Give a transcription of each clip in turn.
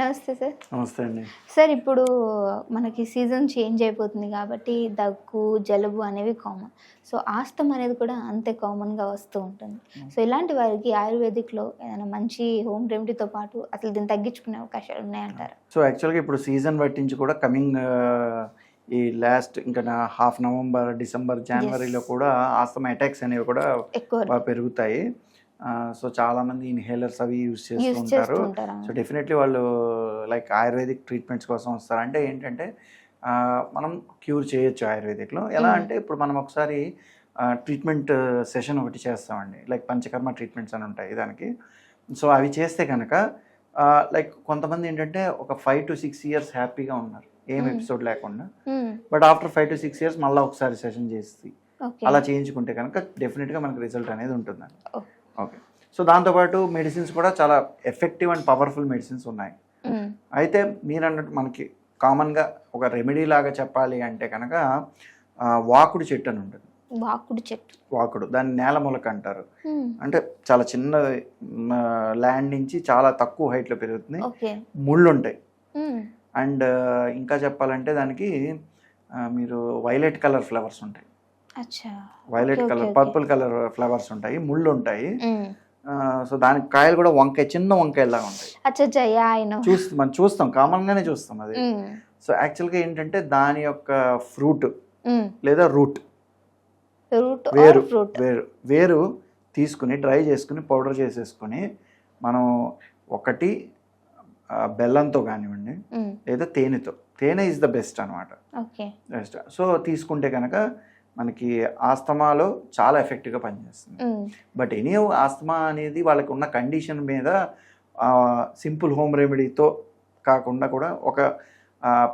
నమస్తే సార్. నమస్తే అండి. సార్ ఇప్పుడు మనకి సీజన్ చేంజ్ అయిపోతుంది కాబట్టి దగ్గు జలుబు అనేవి కామన్. సో ఆస్తమ్ అనేది కూడా అంతే కామన్గా వస్తూ ఉంటుంది. సో ఇలాంటి వారికి ఆయుర్వేదిక్లో ఏదైనా మంచి హోమ్ రెమెడీతో పాటు అసలు దీన్ని తగ్గించుకునే అవకాశాలు ఉన్నాయంటారు? సో యాక్చువల్గా ఇప్పుడు సీజన్ పట్టించి కూడా కమింగ్ ఈ లాస్ట్ ఇంకా హాఫ్ నవంబర్ డిసెంబర్ జనవరిలో కూడా ఆస్తమా అటాక్స్ అనేవి కూడా పెరుగుతాయి. సో చాలా మంది ఇన్హేలర్స్ అవి యూస్ చేస్తూ ఉంటారు. సో డెఫినెట్లీ వాళ్ళు లైక్ ఆయుర్వేదిక్ ట్రీట్మెంట్స్ కోసం వస్తారు. అంటే ఏంటంటే మనం క్యూర్ చేయొచ్చు ఆయుర్వేదిక్లో ఎలా Mm. అంటే ఇప్పుడు మనం ఒకసారి ట్రీట్మెంట్ సెషన్ ఒకటి చేస్తామండి. లైక్ పంచకర్మ ట్రీట్మెంట్స్ అని ఉంటాయి దానికి. సో అవి చేస్తే కనుక లైక్ కొంతమంది ఏంటంటే ఒక ఫైవ్ టు సిక్స్ ఇయర్స్ హ్యాపీగా ఉన్నారు. ఏం. ఎపిసోడ్ లేకుండా. మ్మ్. But after five to six years మళ్ళీ ఒకసారి సెషన్ చేసి అలా చేయించుకుంటే కనుక డెఫినెట్గా మనకు రిజల్ట్ అనేది ఉంటుందండి. ఓకే. సో దాంతోపాటు మెడిసిన్స్ కూడా చాలా ఎఫెక్టివ్ అండ్ పవర్ఫుల్ మెడిసిన్స్ ఉన్నాయి. అయితే మీరు అన్నట్టు మనకి కామన్గా ఒక రెమెడీ లాగా చెప్పాలి అంటే కనుక వాకుడు చెట్టు అని ఉంటుంది. వాకుడు చెట్టు. వాకుడు దాన్ని నేల మొలక అంటారు. అంటే చాలా చిన్న ల్యాండ్ నుంచి చాలా తక్కువ హైట్లో పెరుగుతుంది. ముళ్ళు ఉంటాయి. అండ్ ఇంకా చెప్పాలంటే దానికి మీరు వైలెట్ కలర్ ఫ్లవర్స్ ఉంటాయి. Violet colour purple colour flowers ఉంటాయి ముళ్ళు ఉంటాయి. సో దానికి కాయలు కూడా వంకాయ చిన్న వంకాయలాగా ఉంటాయి. అచ్చా జయ ఆయన చూస్తాం మనం చూస్తాం కామన్గానే చూస్తాం అది. సో యాక్చువల్గా ఏంటంటే దాని యొక్క ఫ్రూట్ లేదా రూట్. రూట్ వేరు వేరు. వేరు తీసుకుని డ్రై చేసుకుని పౌడర్ చేసేసుకుని మనం ఒకటి బెల్లంతో కానివ్వండి లేదా తేనెతో. తేనె ఇస్ ద బెస్ట్ అనమాట బెస్ట్ సో తీసుకుంటే కనుక మనకి ఆస్తమాలో చాలా ఎఫెక్టివ్గా పనిచేస్తుంది. బట్ ఎనీ ఆస్తమా అనేది వాళ్ళకి ఉన్న కండిషన్ మీద సింపుల్ హోమ్ రెమెడీతో కాకుండా కూడా ఒక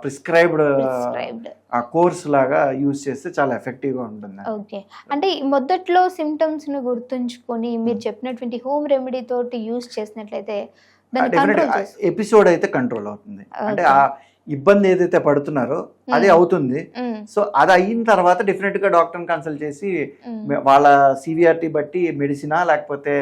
ప్రిస్క్రైబ్డ్ ప్రిస్క్రైబ్డ్. కోర్స్ లాగా యూజ్ చేస్తే చాలా ఎఫెక్టివ్గా ఉంటుంది. ఓకే. అంటే మొదట్లో సిమ్టమ్స్ని గుర్తుంచుకొని మీరు చెప్పినటువంటి హోమ్ రెమెడీ తోటి యూస్ చేసినట్లయితే ఎపిసోడ్ అయితే కంట్రోల్ అవుతుంది. అంటే. ఆ ఇబ్బంది ఏదైతే పడుతున్నారో అది. అవుతుంది. సో అది అయిన తర్వాత డెఫినెట్గా డాక్టర్ని కన్సల్ట్ చేసి వాళ్ళ సివిఆర్టీ బట్టి మెడిసినా లేకపోతే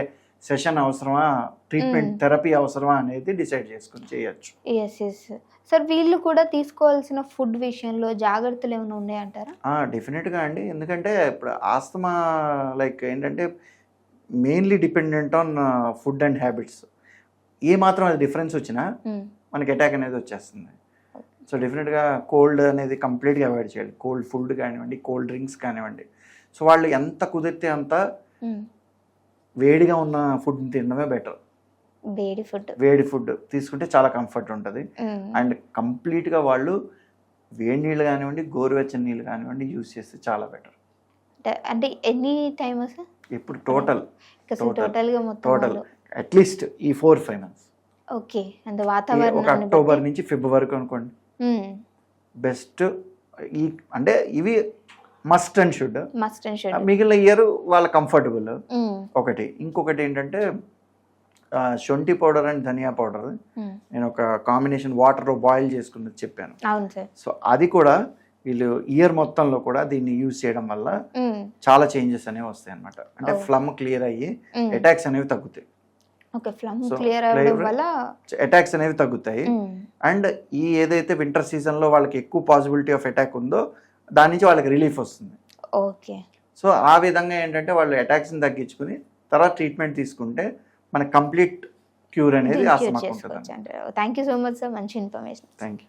సెషన్ అవసరమా ట్రీట్మెంట్. థెరపీ అవసరమా అనేది డిసైడ్ చేసుకుని చేయొచ్చు. ఎస్ ఎస్ సార్ వీళ్ళు కూడా తీసుకోవాల్సిన ఫుడ్ విషయంలో జాగ్రత్తలు ఏమైనా ఉన్నాయంటారా? డెఫినెట్గా అండి. ఎందుకంటే ఇప్పుడు ఆస్తమా లైక్ ఏంటంటే mainly dependent on food and habits ఏ మాత్రం అది డిఫరెన్స్ వచ్చినా. మనకి అటాక్ అనేది వచ్చేస్తుంది. సో డెఫినెట్గా కోల్డ్ అనేది కంప్లీట్గా అవాయిడ్ చేయాలి. కోల్డ్ ఫుడ్ కానివ్వండి కోల్డ్ డ్రింక్స్ కానివ్వండి. సో వాళ్ళు ఎంత కుదిరితే అంత. వేడిగా ఉన్న ఫుడ్ని తినడమే బెటర్. వేడి ఫుడ్. వేడి ఫుడ్ తీసుకుంటే చాలా కంఫర్ట్ ఉంటుంది. అండ్ కంప్లీట్గా వాళ్ళు వేడి నీళ్ళు కానివ్వండి గోరువెచ్చని నీళ్ళు కానివ్వండి యూస్ చేస్తే చాలా బెటర్. అంటే ఎనీ టైమ్ సార్? ఇప్పుడు టోటల్. టోటల్. అట్లీస్ట్ ఈ ఫోర్ ఫైవ్ మంత్స్ ఓకే అంటే ఒక వాతావరణాన్ని అక్టోబర్ నుంచి ఫిబ్రవరి వరకు అనుకోండి. బెస్ట్ ఈ అంటే ఇవి must and should. Must and should మిగిలిన ఇయర్ వాళ్ళ కంఫర్టబుల్. ఒకటి. ఇంకొకటి ఏంటంటే శొంఠి పౌడర్ అండ్ ధనియా పౌడర్. నేను ఒక కాంబినేషన్ వాటర్లో బాయిల్ చేసుకున్నది చెప్పాను. సో అది కూడా వీళ్ళు ఇయర్ మొత్తంలో కూడా దీన్ని యూజ్ చేయడం వల్ల చాలా చేంజెస్ అనేవి వస్తాయి అనమాట అంటే Oh. ఫ్లమ్ క్లియర్ అయ్యి అటాక్స్ అనేవి తగ్గుతాయి. అటాక్స్ అనేవి తగ్గుతాయి. అండ్ ఈ ఏదైతే వింటర్ సీజన్లో వాళ్ళకి ఎక్కువ పాసిబిలిటీ ఆఫ్ అటాక్ ఉందో దాని నుంచి వాళ్ళకి రిలీఫ్ వస్తుంది. ఓకే. సో ఆ విధంగా ఏంటంటే వాళ్ళు అటాక్స్ని తగ్గించుకుని తర్వాత ట్రీట్మెంట్ తీసుకుంటే మనకి కంప్లీట్ క్యూర్ అనేది thank you so much sir మంచి ఇన్ఫర్మేషన్. Thank you